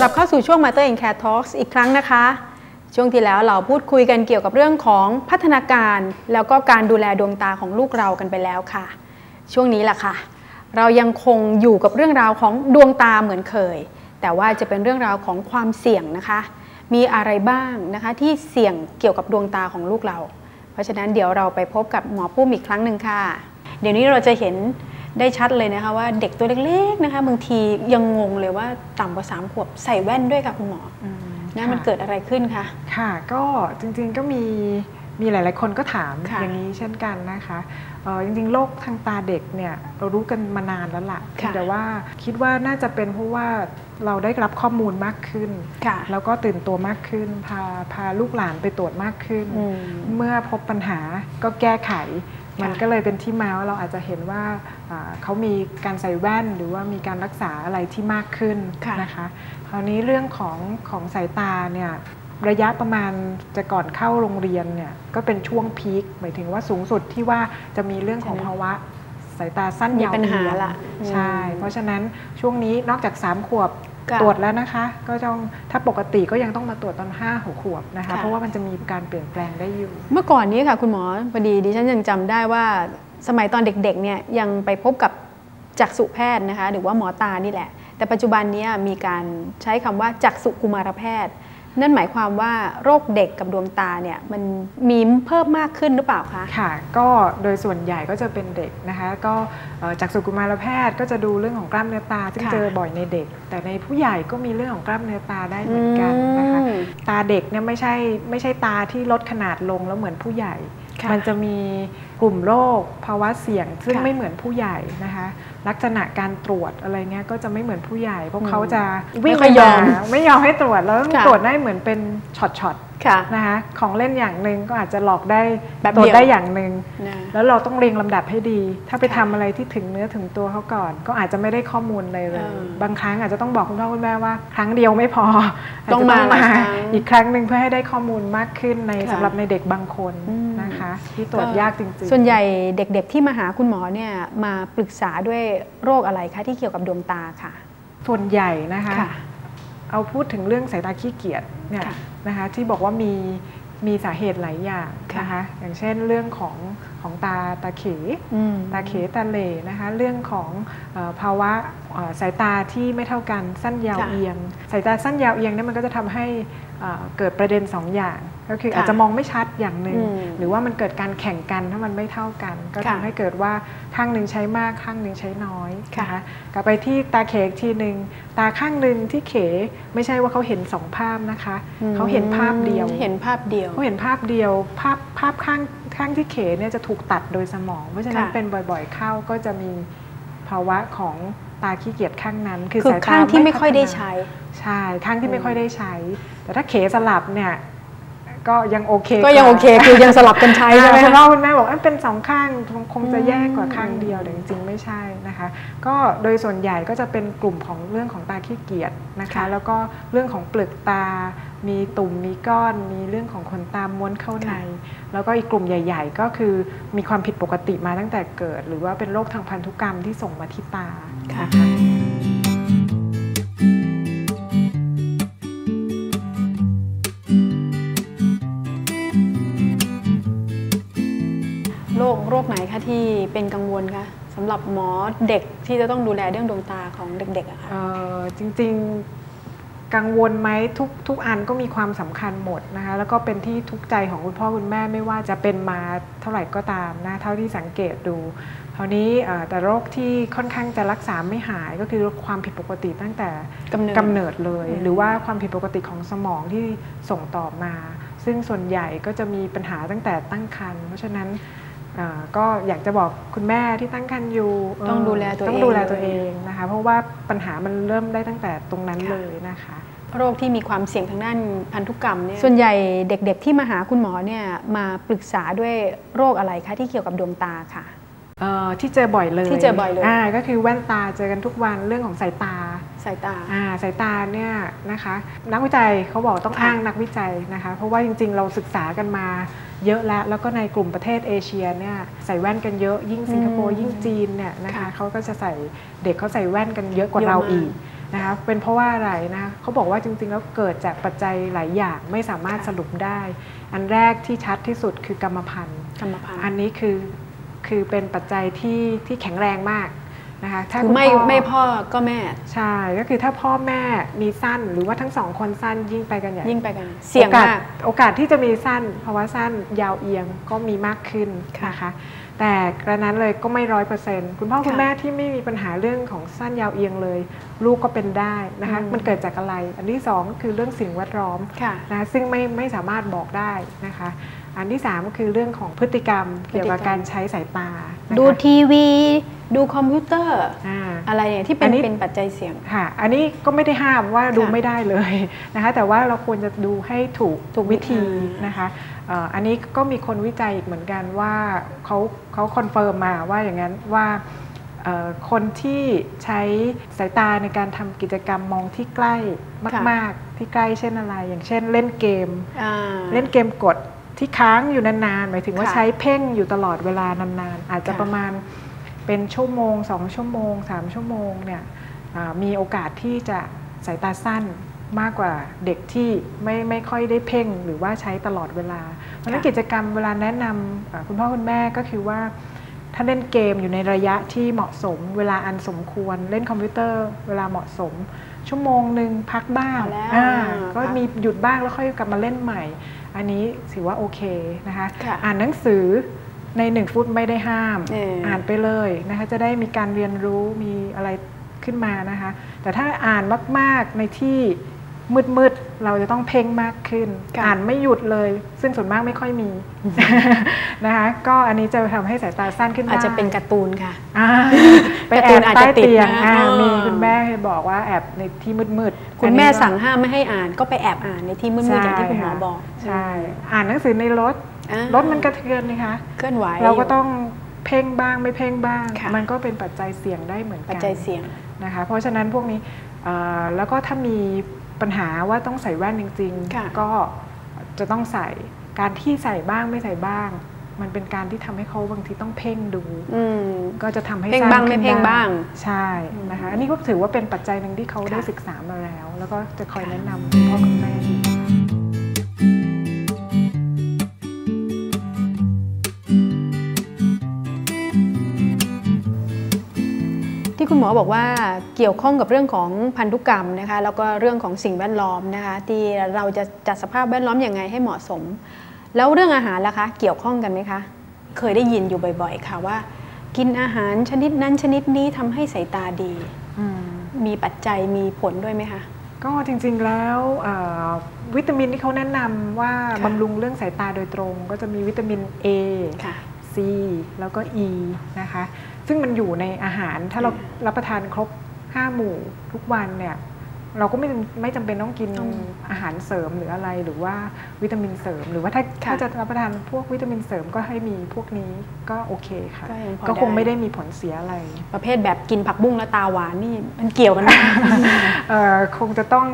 กลับเข้าสู่ช่วง Matter in Care Talks อีกครั้งนะคะ ช่วงที่แล้วเราพูดคุยกันเกี่ยวกับเรื่องของพัฒนาการ แล้วก็การดูแลดวงตาของลูกเรากันไปแล้วค่ะ ช่วงนี้แหละค่ะ เรายังคงอยู่กับเรื่องราวของดวงตาเหมือนเคย แต่ว่าจะเป็นเรื่องราวของความเสี่ยงนะคะ มีอะไรบ้างนะคะที่เสี่ยงเกี่ยวกับดวงตาของลูกเรา เพราะฉะนั้นเดี๋ยวเราไปพบกับหมอปุ้มอีกครั้งหนึ่งค่ะ เดี๋ยวนี้เราจะเห็น ได้ชัดเลยนะคะว่าเด็กตัวเล็กๆนะคะบางทียังงงเลยว่าต่ำกว่าสามขวบใส่แว่นด้วยค่ะคุณหมออนะมันเกิดอะไรขึ้นคะค่ะก็จริงๆก็มีมีหลาย ๆ คนก็ถามค่ะอย่างนี้เช่นกันนะคะเอ่อจริงๆ โรคทางตาเด็กเนี่ยเรารู้กันมานานแล้วล่ะค่ะ แต่ว่าคิดว่าน่าจะเป็นเพราะว่าเราได้รับข้อมูลมากขึ้นค่ะแล้วก็ตื่นตัวมากขึ้น พาพาลูกหลานไปตรวจมากขึ้นอืมเมื่อพบปัญหาก็แก้ไขค่ะ มันก็เลยเป็นที่มาว่าเราอาจจะเห็นว่าอ่าเขามีการใส่แว่นหรือว่ามีการรักษาอะไรที่มากขึ้นค่ะนะคะคราวนี้เรื่องของของสายตาเนี่ยระยะประมาณจะก่อนเข้าโรงเรียนเนี่ยก็เป็นช่วงพีคหมายถึงว่าสูงสุดที่ว่าจะมีเรื่องของใช่ไหมภาวะสายตาสั้นมียาวปัญหาเอียงละใช่อืมเพราะฉะนั้นช่วงนี้นอกจาก 3 ขวบค่ะ ตรวจแล้วนะคะ ก็ต้องถ้าปกติก็ยังต้องมาตรวจตอน5 6ขวบนะคะค่ะเพราะว่ามันจะมีการเปลี่ยนแปลงได้อยู่ เมื่อก่อนนี้ค่ะ คุณหมอพอดีดิฉันยังจำได้ว่าสมัยตอนเด็กๆเนี่ยยังไปพบกับจักษุแพทย์นะคะ หรือว่าหมอตานี่แหละ แต่ปัจจุบันเนี้มีการใช้คำว่าจักษุกุมารแพทย์ นั่นหมายความว่าโรคเด็กกับดวงตาเนี่ยมันมีเพิ่มมากขึ้นหรือเปล่าคะค่ะ ก็โดยส่วนใหญ่ก็จะเป็นเด็กนะคะ ก็เอ่อจากสุกุมารแพทย์ก็จะดูเรื่องของกล้ามเนื้อตาซึ่งค่ะเจอบ่อยในเด็ก แต่ในผู้ใหญ่ก็มีเรื่องของกล้ามเนื้อตาได้เหมือนกันนะคะอืมตาเด็กเนี่ยไม่ใช่ไม่ใช่ตาที่ลดขนาดลงแล้วเหมือนผู้ใหญ่ค่ะมันจะมีกลุ่มโรคภาวะเสี่ยงซึ่งค่ะไม่เหมือนผู้ใหญ่นะคะ ลักษณะการตรวจอะไรเงี้ยก็จะไม่เหมือนผู้ใหญ่เพราะอืมเขาจะไม่วิ่งค่อยยอมาไม่ยอมให้ตรวจแล้วต้องค่ะตรวจได้เหมือนเป็นช็อตๆค่ะนะคะของเล่นอย่างหนึ่งก็อาจจะหลอกได้แบบตรวเดีจยวได้อย่างหนึ่งนะ แล้วเราต้องเรียงลำดับให้ดี ถ้าไปค่ะทำอะไรที่ถึงเนื้อถึงตัวเขาก่อน ก็อาจจะไม่ได้ข้อมูลเลยเลยเออบางครั้งอาจจะต้องบอกคุณพ่อคุณแม่ว่า ครั้งเดียวไม่พอต้องจจะมาหลายครั้งอีกครั้งหนึ่งเพื่อให้ได้ข้อมูลมากขึ้นในค่ะสำหรับในเด็กบางคนอืมนะคะ ที่ตรวจยากจริงๆ ส่วนใหญ่เด็กๆที่มาหาคุณหมอเนี่ยมาปรึกษาด้วยโรคอะไรคะที่เกี่ยวกับดวงตาค่ะ ส่วนใหญ่นะคะค่ะเอาพูดถึงเรื่องสายตาขี้เกียจเนี่ยค่ะนะคะที่บอกว่ามี มีสาเหตุหลายอย่างค่ะนะคะอย่างเช่นเรื่องของของตาตาเขอืมตาเขตาเหลนะคะเรื่องของเออภาวะเอ่อสายตาที่ไม่เท่ากันสั้นยาวค่ะเอียง สายตาสั้นยาวเอียงเนี่ยมันก็จะทำให้เอ่อเกิดประเด็นสองอย่าง ก็คือค่ะอาจจะมองไม่ชัดอย่างหนึ่งอืมหรือว่ามันเกิดการแข่งกันถ้ามันไม่เท่ากัน ก็ค่ะทำให้เกิดว่าข้างหนึ่งใช้มากข้างหนึ่งใช้น้อยค่ะนะคะกลับไปที่ตาเขอีกทีหนึ่งตาข้างหนึ่งที่เขไม่ใช่ว่าเขาเห็นสองภาพนะคะเขาเห็นภาพเดียวเห็นภาพเดียวเขาเห็นภาพเดียวภาพภาพข้างข้างที่เขเนี่ยจะถูกตัดโดยสมอง เพราะฉะนั้นค่ะเป็นบ่อยๆเข้าก็จะมีภาวะของตาขี้เกียจข้างนั้น คือคือสายตาข้างที่ไม่ค่อยได้พัฒนาใช้ใช่ข้างที่อืไม่มค่อยได้ใช้ แต่ถ้าเขสลับเนี่ย ก็ยังโอเค ก็ยังโอเค คือยังสลับกันใช้ใช่ไหมคุณคะพ่อคุณแม่บอกว่าเป็นสองข้างคงคงจะแย่กว่าอืมข้างเดียวแต่จริงๆไม่ใช่นะคะ ก็โดยส่วนใหญ่ก็จะเป็นกลุ่มของเรื่องของตาขี้เกียจนะคะค่ะแล้วก็เรื่องของเปลือกตา มีตุ่มมีก้อนมีเรื่องของขนตาม้วนเข้าใน แล้วก็อีกกลุ่มใหญ่ ๆ ก็คือมีความผิดปกติมาตั้งแต่เกิด หรือว่าเป็นโรคทางพันธุกรรมที่ส่งมาที่ตาค่ะ คไหนคะที่เป็นกังวลคะสำหรับหมอเด็กที่จะต้องดูแลเรื่องดวงตาของเด็กๆอะค่ะเอ่อจริงๆกังวลไหมทุกทุกอันก็มีความสำคัญหมดนะคะแล้วก็เป็นที่ทุกข์ใจของคุณพ่อคุณแม่ไม่ว่าจะเป็นมาเท่าไหร่ก็ตามนะเท่าที่สังเกตดูคราวนี้เอ่อแต่โรคที่ค่อนข้างจะรักษาไม่หายก็คือความผิดปกติตั้งแต่กำเนิดกำเนิดเลยอืมหรือว่าความผิดปกติของสมองที่ส่งต่อมา ซึ่งส่วนใหญ่ก็จะมีปัญหาตั้งแต่ตั้งครรภ์เพราะฉะนั้นเอ่อ ก็อยากจะบอกคุณแม่ที่ตั้งครรภ์อยู่เต้องดูแลตัวเองต้องดูแลตัวเองนะคะ เพราะว่าปัญหามันเริ่มได้ตั้งแต่ตรงนั้นค่ะเลยนะคะโรคที่มีความเสี่ยงทางด้านพันธุกรรมเนี่ยส่วนใหญ่เด็กๆที่มาหาคุณหมอเนี่ยมาปรึกษาด้วยโรคอะไรคะที่เกี่ยวกับดวงตาค่ะเอ่อที่เจอบ่อยเลยที่เจอบ่อยเลยาก็คือแว่นตาเจอกันทุกวันเรื่องของสายตา สายตาอ่าสายตาเนี่ยนะคะนักวิจัยเขาบอกต้องค่ะอ้างนักวิจัยนะคะ เพราะว่าจริงๆ เราศึกษากันมาเยอะแล้ว แล้วก็ในกลุ่มประเทศเอเชียเนี่ยใส่แว่นกันเยอะยิ่งสิงคโปร์ยิ่งจีนเนี่ยนะคะค่ะเขาก็จะใส่เด็กเขาใส่แว่นกันเยอะกว่าเยอะเรามากอีกนะคะเป็นเพราะว่าอะไรนะเขาบอกว่าจริงๆ แล้วเกิดจากปัจจัยหลายอย่างไม่สามารถค่ะสรุปได้ อันแรกที่ชัดที่สุดคือกรรมพันธุ์กรรมพันธุ์อันนี้คือคือเป็นปัจจัยที่ที่แข็งแรงมาก นะคะถ้าคือคุณไม่พ่อไม่พ่อก็แม่ ใช่ ก็คือถ้าพ่อแม่มีสั้น หรือว่าทั้งสองคนสั้นยิ่งไปกันใหญ่ยิ่งไปกันเสี่ยงโอกาสมากโอกาสที่จะมีสั้นภาวะสั้นยาวเอียงก็มีมากขึ้นค่ะนะคะแต่กระนั้นเลยก็ไม่ร้อยเปอร์เซ็นต์คุณพ่อคุณค่ะแม่ที่ไม่มีปัญหาเรื่องของสั้นยาวเอียงเลย ลูกก็เป็นได้นะคะอืมมันเกิดจากอะไร อันที่สองก็คือเรื่องสิ่งแวดล้อมค่ะนะซึ่งไม่ไม่สามารถบอกได้นะคะ อันที่สามก็คือเรื่องของพฤติกรรมพฤติกรรมเกี่ยวกับการใช้สายตานะคะดูทีวี ดูคอมพิวเตอร์อ่าอะไรอย่างที่เป็อันนนี้เป็นปัจจัยเสี่ยงค่ะ อันนี้ก็ไม่ได้ห้ามว่าดูค่ะไม่ได้เลยนะคะแต่ว่าเราควรจะดูให้ถูกถูกวิธีอ่านนะคะเอ่ออันนี้ก็มีคนวิจัยอีกเหมือนกันว่าเขาเขาคอนเฟิร์มมาว่าอย่างนั้นว่าเอ่อคนที่ใช้สายตาในการทำกิจกรรมมองที่ใกล้มาก ๆ ที่ใกล้เช่นอะไร อย่างเช่น เล่นเกมอ่าเล่นเกมกด ที่ค้างอยู่นานๆ หมายถึงว่าค่ะใช้เพ่งอยู่ตลอดเวลานานๆ อาจจะค่ะประมาณเป็นชั่วโมงสองชั่วโมงสามชั่วโมงเนี่ยอ่ามีโอกาสที่จะสายตาสั้นมากกว่าเด็กที่ไม่ไม่ค่อยได้เพ่งหรือว่าใช้ตลอดเวลา เพราะฉะนั้นค่ะกิจกรรมเวลาแนะนำอ่าคุณพ่อคุณแม่ก็คือว่า ถ้าเล่นเกมอยู่ในระยะที่เหมาะสม เวลาอันสมควร เล่นคอมพิวเตอร์ เวลาเหมาะสม ชั่วโมงหนึ่งพักบ้างพอแล้วอ่าอ่าก็พักมีหยุดบ้างแล้วค่อยกลับมาเล่นใหม่ อันนี้ถือว่าโอเคนะคะค่ะอ่านหนังสือในหนึ่งฟุตไม่ได้ห้ามเอออ่อ่านไปเลยนะคะจะได้มีการเรียนรู้มีอะไรขึ้นมานะคะ แต่ถ้าอ่านมาก ๆ ในที่ มืดๆ เราจะต้องเพ่งมากขึ้นค่ะอ่านไม่หยุดเลย ซึ่งส่วนมากไม่ค่อยมีนะคะ ก็อันนี้จะทำให้สายตาสั้นขึ้นได้อาจจะเป็นการ์ตูนค่ะอ่าไปการ์แอตูบนอาจใต้จะติดเตียงนะอ่าเออมีคุณแม่บอกว่าแอบในที่มืดๆ คุณอันนี้แม่ก็สั่งห้ามไม่ให้อ่าน ก็ไปแอบอ่านในที่มืดๆอย่างที่คุณหมอค่ะบอก ใช่ อ่านหนังสือในรถอ่ารถมันกระเทือนนะคะ เคลื่อนไหว เราก็ต้องเพ่งบ้างไม่เพ่งบ้างค่ะมันก็เป็นปัจจัยเสี่ยงได้เหมือนปัจกันจัยเสี่ยงนะคะ เพราะฉะนั้นพวกนี้เอ่อแล้วก็ถ้ามี ปัญหาว่าต้องใส่แว่นจริงค่ะๆก็จะต้องใส่การที่ใส่บ้างไม่ใส่บ้าง มันเป็นการที่ทำให้เขาบางทีต้องเพ่งดูอืมก็จะทำให้เพ่งสร้บ้างไม่ขึ้นเพ่งด้บ้างใช่นะคะอันนี้ก็ถือว่าเป็นปัจจัยหนึ่งที่เขาได้ค่ะศึกษามาแล้ว แล้วก็จะคอยค่ะแนะนำคุณพ่อคุณแม่ คุณหมอบอกว่าเกี่ยวข้องกับเรื่องของพันธุกรรมนะคะแล้วก็เรื่องของสิ่งแวดล้อมนะคะที่เราจะจัดสภาพแวดล้อมอย่างไงให้เหมาะสม แล้วเรื่องอาหารล่ะคะ เกี่ยวข้องกันไหมคะ เคยได้ยินอยู่บ่อย ๆ ค่ะว่า กินอาหารชนิดนั้นชนิดนี้ทำให้สายตาดีอืมมีปัจจัยมีผลด้วยไหมคะก็จริงๆแล้วเอ่อวิตามินที่เขาแนะนำว่าค่ะบำรุงเรื่องสายตาโดยตรง ก็จะมีวิตามิน A ค่ะ C แล้วก็ E นะคะ ซึ่งมันอยู่ในอาหารถ้าเราอืมรับประทานครบ5หมู่ทุกวันเนี่ยเราก็ไม่ไม่จำเป็นต้องกินต้องอาหารเสริมหรืออะไรหรือว่าวิตามินเสริม หรือว่าถ้าค่ะถ้าจะรับประทานพวกวิตามินเสริมก็ให้มีพวกนี้ก็โอเคค่ะ ก็ยังพอก็คงได้ไม่ได้มีผลเสียอะไร ประเภทแบบกินผักบุ้งแล้วตาหวานนี่มันเกี่ยวกันไหมเอ่อคงจะต้อง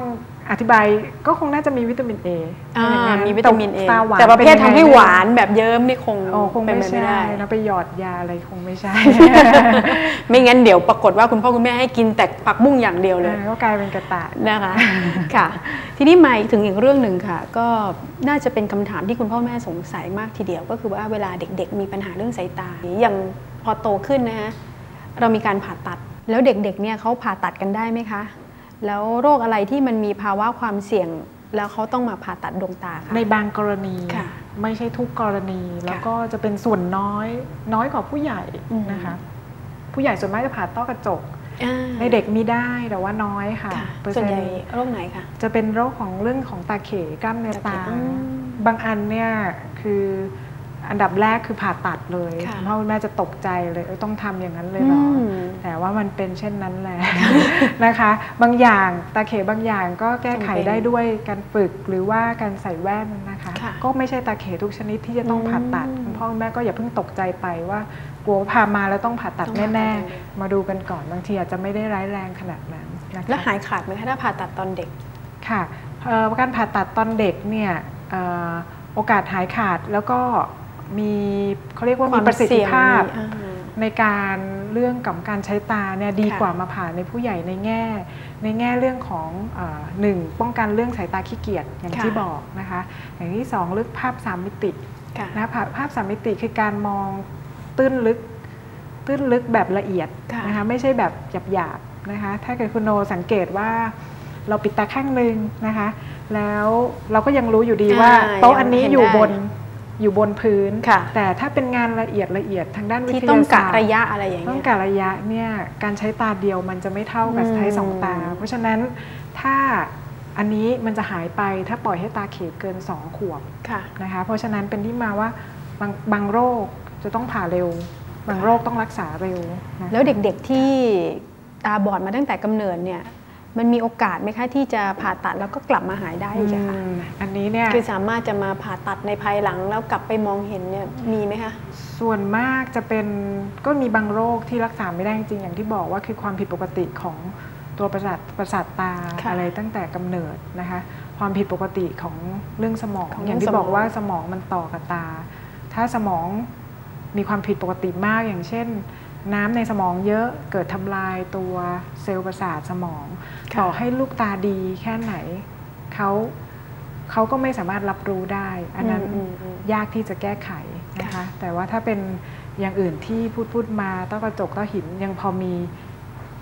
อธิบายก็คงน่าจะมีวิตามิน A อ่าอย่างนั้นมีวิตามินเอตาหวานแต่ประเภทนยังทำไงให้หวานแบบเยิ้มนี่คงโอ้คงเป็นไม่ไปไม่ใช่ได้นะไปหยอดยาอะไรคงไม่ใช่ ไม่งั้นเดี๋ยวปรากฏว่าคุณพ่อคุณแม่ให้กินแต่ผักบุ้งอย่างเดียวเลย ก็กลายเป็นกระต่ายนะคะค่ะ ทีนี้มาถึงอีกเรื่องหนึ่งค่ะ ก็น่าจะเป็นคำถามที่คุณพ่อแม่สงสัยมากทีเดียว ก็คือว่าเวลาเด็ก ๆ มีปัญหาเรื่องสายตาอย่างพอโตขึ้นนะฮะเรามีการผ่าตัดแล้วเด็กๆเนี่ยเขาผ่าตัดกันได้ไหมคะ แล้วโรคอะไรที่มันมีภาวะความเสี่ยง แล้วเขาต้องมาผ่าตัดดวงตาคะในบางกรณีค่ะไม่ใช่ทุกกรณีแล้วค่ะก็จะเป็นส่วนน้อยน้อยกว่าผู้ใหญ่อืมนะคะ ผู้ใหญ่ส่วนมากจะผ่าต้อกระจกอ่าในเด็กมีได้แต่ว่าน้อยค่ะค่ะเปอร์ส่วนเซ็นใหญ่ต์โรคไหนคะจะเป็นโรคของเรื่องของตาเขกล้ามเนื้อตาตาเขอืมบางอันเนี่ยคือ อันดับแรกคือผ่าตัดเลยค่ะคุณพ่อคุณแม่จะตกใจเลยเอ้ยต้องทำอย่างนั้นเลยเหรออมแต่ว่ามันเป็นเช่นนั้นแหละนะคะ บางอย่างตาเขบางอย่างก็แก้ไขจำเป็นได้ด้วยการฝึกหรือว่าการใส่แว่นนะคะค่ะก็ไม่ใช่ตาเขทุกชนิดที่จะต้องผ่าตัดอืมคุณพ่อคุณแม่ก็อย่าเพิ่งตกใจไปว่ากลัวว่าพามาแล้วต้องผ่าตัดต้องผ่าตัดแน่เลยๆมาดูกันก่อนบางทีอาจจะไม่ได้ร้ายแรงขนาดนั้นนะคะแล้วหายขาดไหมคะถ้าผ่าตัดตอนเด็กค่ะเอ่อการผ่าตัดตอนเด็กเนี่ยเอ่อโอกาสหายขาดแล้วก็ มีเขาเรียกว่ามีประสิทธิภาพความเสี่ยงมีอ่าในการเรื่องกับการใช้ตาเนี่ยดีค่ะกว่ามาผ่าในผู้ใหญ่ในแง่ ในแง่เรื่องของเออหนึ่งป้องกันเรื่องสายตาขี้เกียจอย่างค่ะที่บอกนะคะอย่างที่สองเรื่องภาพสามมิติค่ะนะภาพภาพสามมิติคือการมองตื้นลึกตื้นลึกแบบละเอียดค่ะนะคะไม่ใช่แบบหยาบๆนะคะถ้าเกิดคุณโนสังเกตว่าเราปิดตาข้างหนึ่งนะคะ แล้วเราก็ยังรู้อยู่ดีว่าอ่าโต๊ะอันนี้ยังเห็นอยู่ได้บน อยู่บนพื้นค่ะแต่ถ้าเป็นงานละเอียดละเอียดทางด้านวิทที่ยาศาสตร์ต้องกะระยะอะไรอย่างต้อเงี้งยกะระยะเนี่ยการใช้ตาเดียวมันจะไม่เท่ากับอืมใช้สองตา เพราะฉะนั้นถ้าอันนี้มันจะหายไปถ้าปล่อยให้ตาเขเกิน2ขวบค่ะนะคะเพราะฉะนั้นเป็นที่มาว่าบางบางโรคจะต้องผ่าเร็ว บางโรคต้องรักษาเร็วนะคะแล้วเด็กๆที่ตาบอดมาตั้งแต่กำเนิดเนี่ย มันมีโอกาสไหมคะที่จะผ่าตัดแล้วก็กลับมาหายได้อีกอะคะอืมอันนี้เนี่ยคือสามารถจะมาผ่าตัดในภายหลังแล้วกลับไปมองเห็นเนี่ยมีไหมคะส่วนมากจะเป็นก็มีบางโรคที่รักษาไม่ได้จริงๆอย่างที่บอกว่าคือความผิดปกติของตัวประสาทประสาทตาค่ะอะไรตั้งแต่กำเนิดนะคะ ความผิดปกติของเรื่องสมองของอย่างที่สมองบอกว่าสมองมันต่อกับตา ถ้าสมองมีความผิดปกติมากอย่างเช่น น้ำในสมองเยอะเกิดทำลายตัวเซลล์ประสาทสมองค่ะต่อให้ลูกตาดีแค่ไหนเขาเขาก็ไม่สามารถรับรู้ได้ อันนั้นอืมอืมยากที่จะแก้ไขนะคะค่ะแต่ว่าถ้าเป็นอย่างอื่นที่พูดพูดมาต้อกระจกต้อหินยังพอมี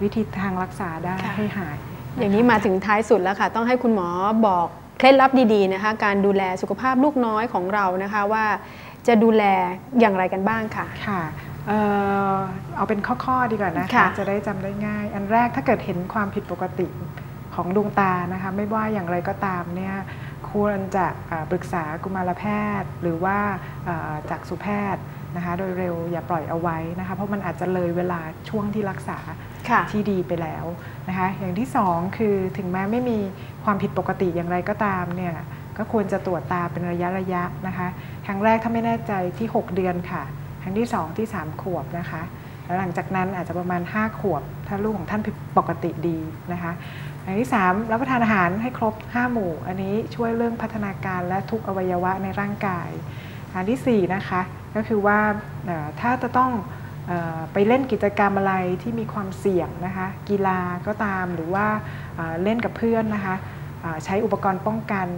วิธีทางรักษาได้ให้หาย อย่างนี้มาถึงท้ายสุดแล้วค่ะ ต้องให้คุณหมอบอกเคล็ดลับดีๆนะคะ การดูแลสุขภาพลูกน้อยของเรานะคะว่าจะดูแลอย่างไรกันบ้างค่ะค่ะ เอ่อเอาเป็นข้อๆดีกว่านะคะ ค่ะ จะได้จำได้ง่าย อันแรกถ้าเกิดเห็นความผิดปกติของดวงตานะคะ ไม่ว่าอย่างไรก็ตามเนี่ยควรจะเอ่อปรึกษากุมารแพทย์ หรือว่าเอ่อจากสุแพทย์นะคะ โดยเร็วอย่าปล่อยเอาไว้นะคะ เพราะมันอาจจะเลยเวลาช่วงที่รักษา ค่ะ ที่ดีไปแล้วนะคะ อย่างที่สองคือถึงแม้ไม่มีความผิดปกติอย่างไรก็ตามเนี่ยก็ควรจะตรวจตาเป็นระยะระยะนะคะ ครั้งแรกถ้าไม่แน่ใจที่ 6 เดือนค่ะ ครั้งที่ 2 ที่ 3 ขวบนะคะ แล้วหลังจากนั้นอาจจะประมาณ 5 ขวบ ถ้าลูกของท่านปกติดีนะคะอย่างที่ 3 รับประทานอาหารให้ครบ 5 หมู่ อันนี้ช่วยเรื่องพัฒนาการและทุกอวัยวะในร่างกาย อันทีสี่4 นะคะ ก็คือว่าถ้าจะต้องไปเล่นกิจกรรมอะไรที่มีความเสี่ยงนะคะ กีฬาก็ตามหรือว่าเล่นกับเพื่อนนะคะใช้อุปกรณ์ป้องกัน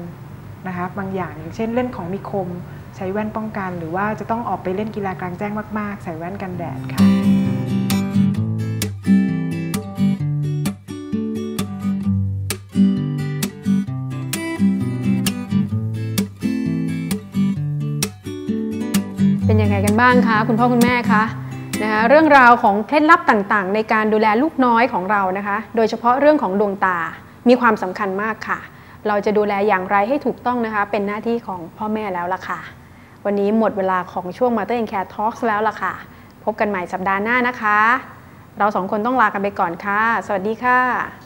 นะคะบางอย่างอย่างเช่นเล่นของมีคม ใช้แว่นป้องกัน หรือว่าจะต้องออกไปเล่นกีฬากลางแจ้งมาก ๆ ใส่แว่นกันแดดค่ะเป็นยังไงกันบ้างคะคุณพ่อคุณแม่คะนะคะเรื่องราวของเคล็ดลับต่างๆ ในการดูแลลูกน้อยของเรานะคะ โดยเฉพาะเรื่องของดวงตามีความสำคัญมากค่ะ เราจะดูแลอย่างไรให้ถูกต้องนะคะ เป็นหน้าที่ของพ่อแม่แล้วล่ะค่ะ วันนี้หมดเวลาของช่วง Mother and Care Talks แล้วล่ะค่ะ พบกันใหม่สัปดาห์หน้านะคะ เราสองคนต้องลากันไปก่อนค่ะ สวัสดีค่ะ